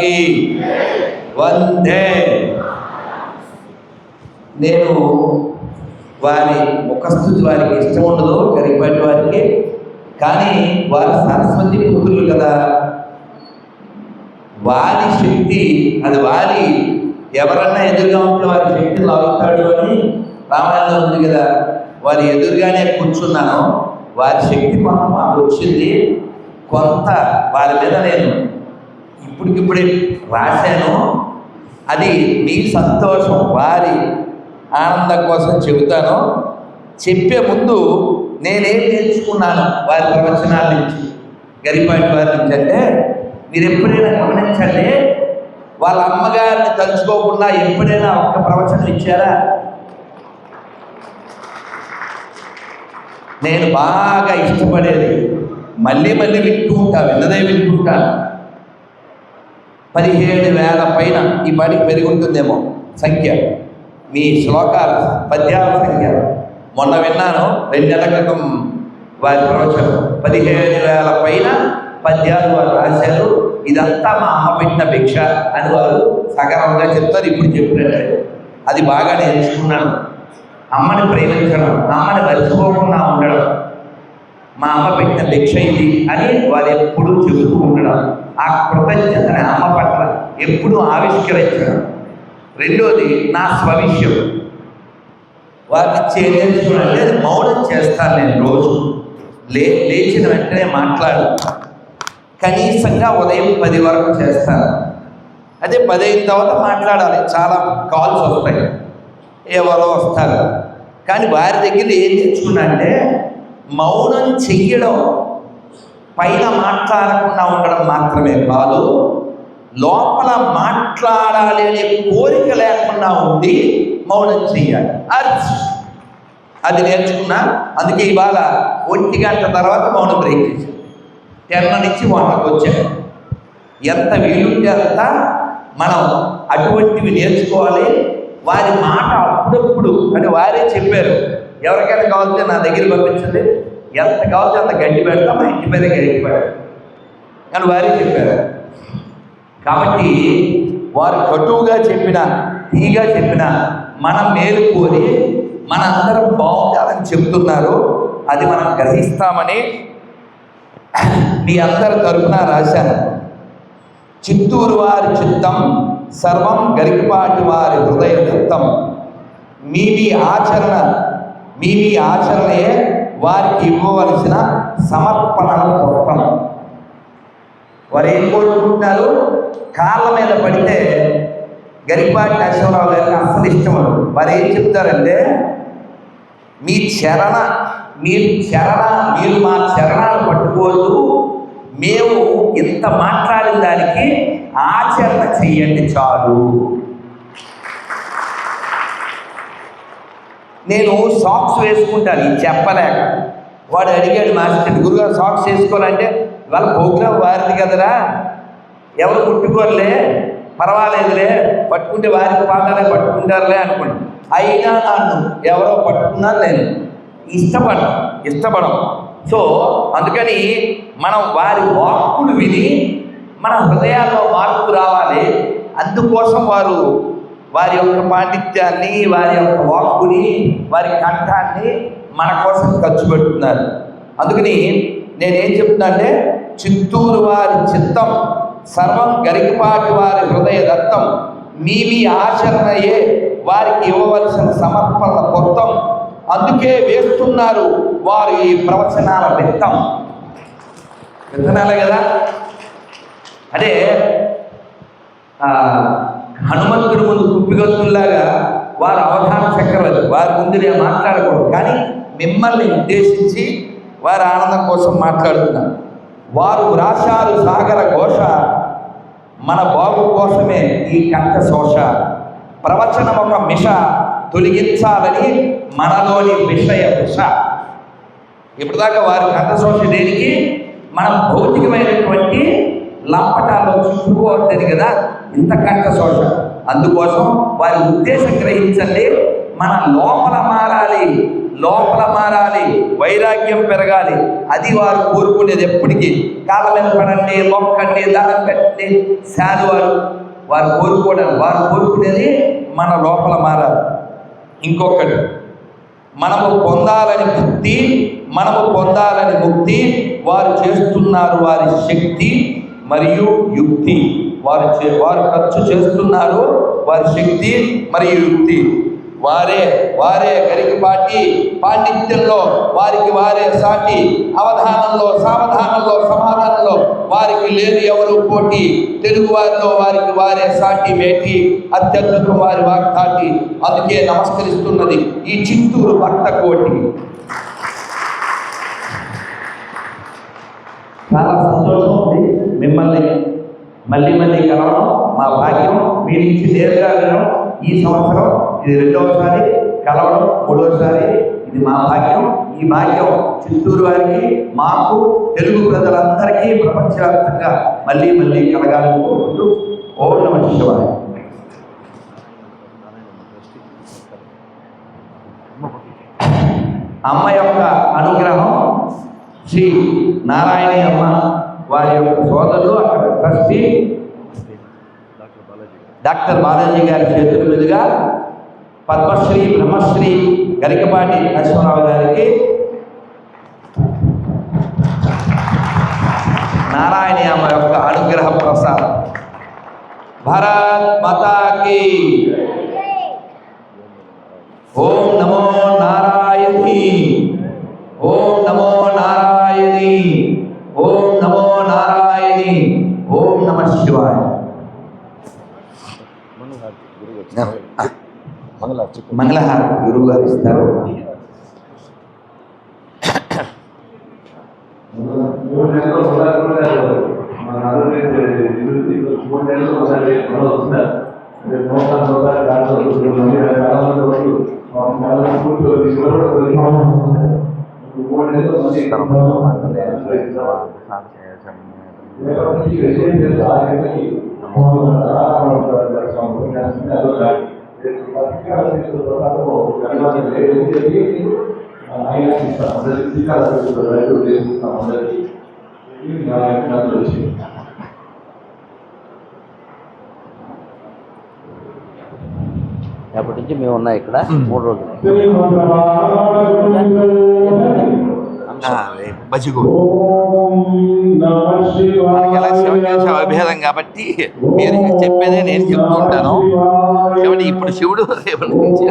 మాతా కీ వందే. నేను వారి ముఖస్థుతి వారికి ఇష్టం ఉండదు గరికపాటి వారికి. కానీ వారు సరస్వతి పుత్రులు కదా. వారి శక్తి అది వారి ఎవరన్నా ఎదురుగా ఉంటే వారి శక్తి లాగుతాడు అని రామాయణంలో ఉంది కదా. వారి ఎదురుగానే కూర్చున్నాను. వారి శక్తి కొంత మాకు వచ్చింది. కొంత వారి మీద నేను ఇప్పటికిప్పుడే రాశాను. అది మీ సంతోషం. వారి ఆనందం కోసం చెబుతాను. చెప్పే ముందు నేనేం నేర్చుకున్నాను వారి ప్రవచనాల నుంచి? గరిపాటి వారి నుంచి అంటే మీరు ఎప్పుడైనా గమనించండి వాళ్ళ అమ్మగారిని తలుచుకోకుండా ఎప్పుడైనా ఒక్క ప్రవచనం ఇచ్చారా? నేను బాగా ఇష్టపడేది మళ్ళీ మళ్ళీ వింటూ ఉంటా విన్నదే వింటుంటాను పదిహేడు వేల పైన ఈ పాటికి పెరిగి ఉంటుందేమో సంఖ్య. మీ శ్లోకాల పద్యాల సంఖ్య. మొన్న విన్నాను రెండు నెలల క్రితం వారి ప్రవచనం. పదిహేడు వేల పైన పద్యాలు వారు రాశారు. ఇదంతా మా అమ్మ పెట్టిన భిక్ష అని వారు సగరంగా చెప్తారు. ఇప్పుడు చెప్పినట్టు అది బాగా నేర్చుకున్నాను. అమ్మని ప్రేమించడం అమ్మని మర్చిపోకుండా ఉండడం మా అమ్మ పెట్టిన భిక్ష ఇది అని వారు ఎప్పుడూ చెబుతూ ఉండడం. ఆ కృతజ్ఞతని అమ్మ పట్ల ఎప్పుడూ ఆవిష్కరించడం. రెండోది నా స్వవిష్యం. వారిని చేయాలంటే అది మౌనం చేస్తాను నేను రోజు. లే లేచిన వెంటనే మాట్లాడు. కనీసంగా ఉదయం పది వరకు చేస్తాను. అదే పది అయిన తర్వాత మాట్లాడాలి. చాలా కాల్స్ వస్తాయి. ఎవరో వస్తారు. కానీ వారి దగ్గర ఏం తెచ్చుకున్నా అంటే మౌనం చెయ్యడం. పైన మాట్లాడకుండా ఉండడం మాత్రమే కాదు లోపల మాట్లాడాలి అనే కోరిక లేకుండా ఉండి మౌనం చేయాలి అది అది నేర్చుకున్నా అందుకే ఇవాళ ఒంటి గంట తర్వాత మౌనం బ్రేక్ చేశాను. టెన్ నుంచి వంటకు వచ్చాను. ఎంత వీలుంటే అంత మనం అటువంటివి నేర్చుకోవాలి. వారి మాట అప్పుడప్పుడు అంటే వారే చెప్పారు ఎవరికైనా కావాలంటే నా దగ్గర పంపించండి. ఎంత కావాలంటే అంత గడ్డి పెడతాం మా ఇంటి మీద గడ్డి పెడతాం. అని వారే చెప్పారు. కాబట్టి వారు కటువుగా చెప్పిన తీగా చెప్పిన మనం మేలు కోరి మనందరం బాగుండాలని చెప్తున్నారు అది మనం గ్రహిస్తామని మీ అందరి తరఫున రాశాను. చిత్తూరు వారి చిత్తం సర్వం గరికపాటి వారి హృదయ దత్తం. మీ మీ ఆచరణ మీ మీ ఆచరణే వారికి ఇవ్వవలసిన సమర్పణల గొప్పం వారు ఏం కోరుకుంటున్నారు కాళ్ళ మీద పడితే గరిపాటి నరసింహరావు గారిని అసలు ఇష్టం వారు ఏం చెప్తారంటే మీ చరణ మీరు చరణ మీరు మా చరణాలు పట్టుకోవద్దు. మేము ఇంత మాట్లాడిన దానికి ఆచరణ చెయ్యండి చాలు. నేను సాక్స్ వేసుకుంటాను ఇది చెప్పలేక. వాడు అడిగాడు మాస్టర్ గురుగారు సాక్స్ వేసుకోవాలంటే వాళ్ళ ప్రోగ్రాం వారిది కదరా? ఎవరు ముట్టుకోరులే? పర్వాలేదులే పట్టుకుంటే వారికి పాదాలే పట్టుకుంటారులే అనుకున్నాను అయినా నన్ను ఎవరో పట్టుకున్నాను నేను. ఇష్టపడడం ఇష్టపడం. సో అందుకని మనం వారి వాక్కులు విని మన హృదయాల్లో మార్పు రావాలి. అందుకోసం వారు వారి యొక్క పాండిత్యాన్ని వారి యొక్క వాక్కుని వారి కంఠాన్ని మన కోసం ఖర్చు పెడుతున్నారు. అందుకని నేనేం చెప్తున్నా అంటే చిత్తూరు వారి చిత్తం సర్వం గరికపాటి వారి హృదయ దత్తం మీ మీ ఆచరణయే వారికి ఇవ్వవలసిన సమర్పణల మొత్తం అందుకే వేస్తున్నారు వారు ఈ ప్రవచనాల విత్తం విత్తనాలే కదా? అదే హనుమంతుడి ముందు కుప్పిగత్తుల్లాగా వారు అవధాన చక్రవర్తి. వారి ముందు నేను మాట్లాడకూడదు. కానీ మిమ్మల్ని ఉద్దేశించి వారి ఆనందం కోసం మాట్లాడుతున్నారు. వారు వ్రాశారు సాగర ఘోష మన బాగు కోసమే ఈ కంట శోష ప్రవచనం ఒక మిష తొలగించాలని మనలోని విషయ విష. ఇప్పటిదాకా వారి కంఠశోష దేనికి? మనం భౌతికమైనటువంటి లంపటాల్లో చూసుకోవద్దని కదా? ఇంత కంఠశోష అందుకోసం వారి ఉద్దేశం గ్రహించండి మన లోపల మారాలి లోపల మారాలి వైరాగ్యం పెరగాలి. అది వారు కోరుకునేది ఎప్పటికీ. కాలం మీద పడండి మొక్కండి పెట్టండి శాలు వారు వారు కోరుకోవడం వారు కోరుకునేది మన లోపల మారాలి. ఇంకొకటి మనము పొందాలని భక్తి మనము పొందాలని ముక్తి వారు చేస్తున్నారు వారి శక్తి మరియు యుక్తి. వారు చే వారు ఖర్చు చేస్తున్నారు వారి శక్తి మరియు యుక్తి. వారే వారే గరికపాటి పాండిత్యంలో వారికి వారే సాటి అవధానంలో సావధానంలో సమాధానంలో వారికి లేదు ఎవరు పోటీ తెలుగు వారిలో వారికి వారే సాటి మేటి అత్యద్భుతం వారి వాగ్దాటి. అందుకే నమస్కరిస్తున్నది ఈ చిత్తూరు భక్త కోటి. చాలా సంతోషం ఉంది. మిమ్మల్ని మళ్ళీ మళ్ళీ కలవడం మా భాగ్యం. మీరు ఇచ్చి నేరుగా వినడం ఈ సంవత్సరం ఇది రెండవసారి కలవడం మూడవసారి ఇది మా భాగ్యం. ఈ భాగ్యం చిత్తూరు వారికి మాకు తెలుగు ప్రజలందరికీ ప్రపంచవ్యాప్తంగా మళ్ళీ మళ్ళీ కలగాలని కోరుకుంటూ ఓం నమ శివాయ. అమ్మ యొక్క అనుగ్రహం శ్రీ నారాయణి అమ్మ వారి యొక్క సోదరులు అక్కడ ట్రస్టీ డాక్టర్ బాలాజీ గారి చేతుల మీదుగా పద్మశ్రీ బ్రహ్మశ్రీ గరికపాటి నరసింహరావు గారికి నారాయణి అమ్మ యొక్క అనుగ్రహ ప్రసాదం. భరత్ మతాకి ఓం నమో నారాయణి. ఓం నమో నారాయణి. ఓం నమో నారాయణి ఓం నమ శివాయ మంగళహారం గురువు గారు ఇస్తారు. మూడు రేపటి నుంచి మేము ఉన్నాం ఇక్కడ. మూడు రోజులు. బజిగో. ఓం నమః శివాయ మనకి ఎలా శివకేశవ అభేదం కాబట్టి మీరు చెప్పేదే నేను చెప్తూ ఉంటాను. కాబట్టి ఇప్పుడు శివుడు రేపు నుంచి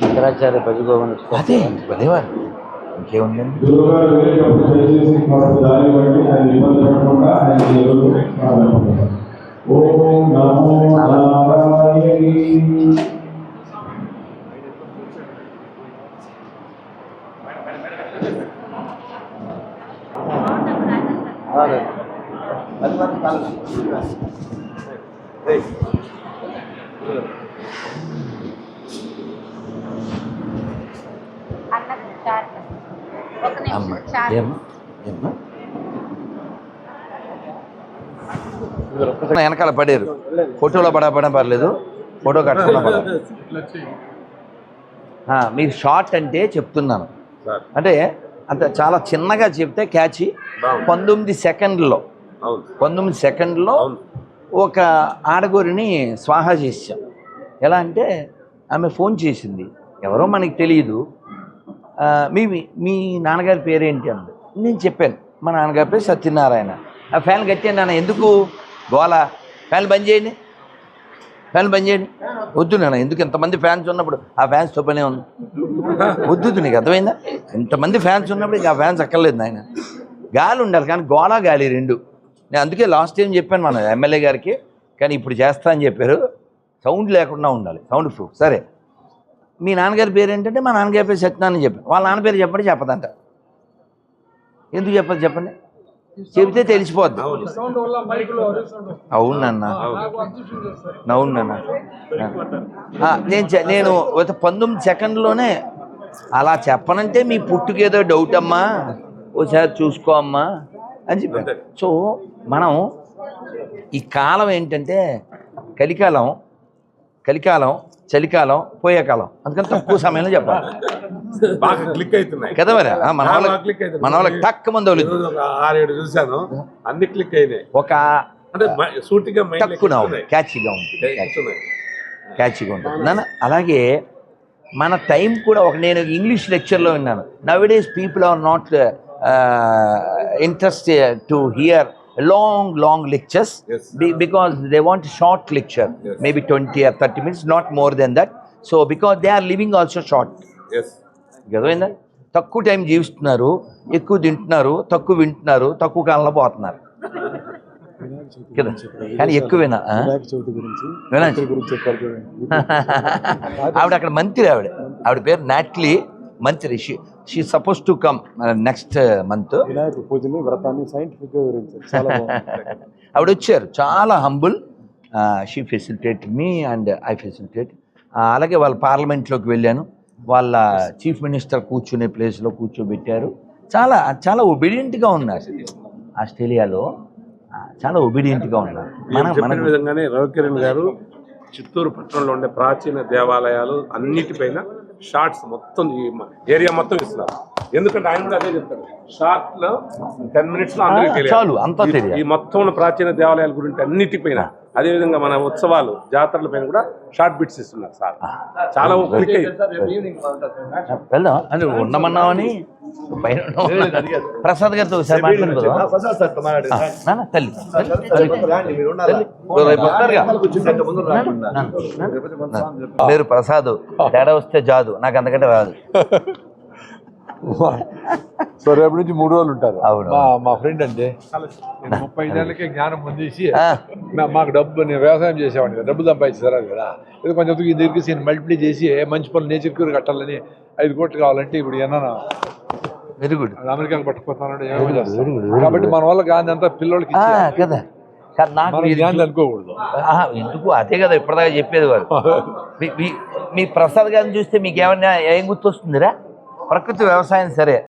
శంకరాచార్య భజగోవన్ అదే భలేవారు ఇంకేముందండి? వెనకాల పడారు. ఫోటోలో పడా పడా పర్లేదు. ఫోటో కట్టుకున్నా పర్లేదు మీరు షార్ట్ అంటే చెప్తున్నాను. అంటే అంత చాలా చిన్నగా చెప్తే క్యాచ్ పంతొమ్మిది సెకండ్లో. పంతొమ్మిది సెకండ్లో ఒక ఆడగోరిని స్వాహా చేసాం ఎలా అంటే ఆమె ఫోన్ చేసింది. ఎవరో మనకి తెలియదు. మీ మీ నాన్నగారి పేరేంటి అంది. నేను చెప్పాను. మా నాన్నగారి పేరు సత్యనారాయణ. ఆ ఫ్యాన్ కట్టాను నాన్న ఎందుకు? గోల. ఫ్యాన్ బంద్ చేయండి. ఫ్యాన్ బంద్ చేయండి. వద్దు నాన్న ఎందుకు ఇంతమంది ఫ్యాన్స్ ఉన్నప్పుడు? ఆ ఫ్యాన్స్ పనే ఉంది. వద్దు నీకు అర్థమైందా? ఇంతమంది ఫ్యాన్స్ ఉన్నప్పుడు ఆ ఫ్యాన్స్ అక్కర్లేదు నాయన. గాలి ఉండాలి కానీ గోళ గాలి రెండు. నేను అందుకే లాస్ట్ టైం చెప్పాను మన ఎమ్మెల్యే గారికి కానీ ఇప్పుడు చేస్తా అని చెప్పారు. సౌండ్ లేకుండా ఉండాలి సౌండ్ ప్రూఫ్ సరే. మీ నాన్నగారి పేరు ఏంటంటే మా నాన్నగారి పేరు సత్యనారాయణ చెప్పాను వాళ్ళ నాన్న పేరు చెప్పండి చెప్పదంట. ఎందుకు చెప్పదు చెప్పండి? చెబితే తెలిసిపోద్ది. అవునన్న అవునన్న ఆ, నేను చె- నేను ఒక పంతొమ్మిది సెకండ్లోనే అలా చెప్పనంటే మీ పుట్టుకేదో డౌట్ అమ్మా. ఒకసారి చూసుకో అమ్మా అని చెప్పాను. సో మనం ఈ కాలం ఏంటంటే కలికాలం కలికాలం చలికాలం పోయే కాలం అందుకని తక్కువ సమయంలో చెప్పాలి. బాగా క్లిక్ అవుతున్నాయి. కదా మరి? మన వాళ్ళకి అవుతున్నాయి. మన వాళ్ళకి టక్ మంది ఒక ఆరేడు చూశాను. అన్ని క్లిక్ అయినాయి. ఒక అంటే సూటిగా క్యాచీగా ఉంటుంది క్యాచీగా ఉంటుంది నాన్న అలాగే మన టైం కూడా ఒక నేను ఇంగ్లీష్ లెక్చర్లో విన్నాను. Now people are not interest to hear long long lectures Yes. Because they want short lecture Yes. Maybe twenty or thirty minutes not more then that so because they are living also short yes అర్థమైందా? తక్కువ time జీవిస్తున్నారు ఎక్కువ తింటున్నారు తక్కువ వింటున్నారు తక్కువ కాలంలో పోతున్నారు. కదా? కానీ ఎక్కువేనా? ఆవిడ అక్కడ మంత్రి ఆవిడ. ఆవిడ పేరు నాట్లీ మంత్రి. She she suppose to come next month Vinayaka పూజని వ్రతాన్ని సైంటిఫిక్ ఆవిడ వచ్చారు. చాలా humble she facilitate me and I facilitate అలాగే వాళ్ళ పార్లమెంట్లోకి వెళ్ళాను. వాళ్ళ చీఫ్ మినిస్టర్ కూర్చునే ప్లేస్లో కూర్చోబెట్టారు. చాలా చాలా ఒబీడియంట్గా ఉన్నారు. ఆస్ట్రేలియాలో చాలా ఒబీడియంట్గా ఉన్నారు. మన మన విధంగానే రవికిరణ్ గారు చిత్తూరు పట్టణంలో ఉండే ప్రాచీన దేవాలయాలు అన్నిటిపైన షార్ట్స్ మొత్తం ఈ ఏరియా మొత్తం ఇస్తున్నారు. ఎందుకంటే ఆయన కూడా అదే చెప్తారు. షార్ట్లో టెన్ మినిట్స్లో అందరికీ. చాలు, అంతా ఈ- మొత్తం ప్రాచీన దేవాలయాల గురించి అన్నిటిపైన అదే విధంగా మన ఉత్సవాలు జాతరల పైన కూడా షార్ట్ బిట్స్ ఇస్తున్నారు సార్. చాలా క్లిక్ అంటే ఉండమన్నామని. ప్రసాద్ గారితో ఒకసారి తల్లి. పేరు ప్రసాద్. తేడా వస్తే జాదు. నాకు అంతకంటే రాదు. సో రేపు నుంచి మూడు రోజులు ఉంటారు. అవును. మా మా ఫ్రెండ్ అంటే. నేను ముప్పై ఐదేళ్ళకే జ్ఞానం పొందేసి మాకు డబ్బు నేను వ్యవసాయం చేసేవాడిని కదా. డబ్బు సంపాదించారు కదా. ఇది కొంచెం ఈ దగ్గరికి నేను మల్టిప్లై చేసి ఏ మంచి పనులు నేచర్ క్యూర్ కట్టాలని ఐదు కోట్లు కావాలంటే ఇప్పుడు ఏమన్నా వెరీ గుడ్ అమెరికాకు very కాబట్టి మన వల్ల గాంధీ అంతా పిల్లలకి. కదా. నాకు అనుకోకూడదు. ఆ, ఎందుకు? అదే కదా ఇప్పటిదాకా చెప్పేది వారు. మీ- మీ- మీ ప్రసాద్ గారిని చూస్తే మీకు ఏమన్నా ఏం గుర్తొస్తుందిరా? ప్రకృతి వ్యవసాయం సరే.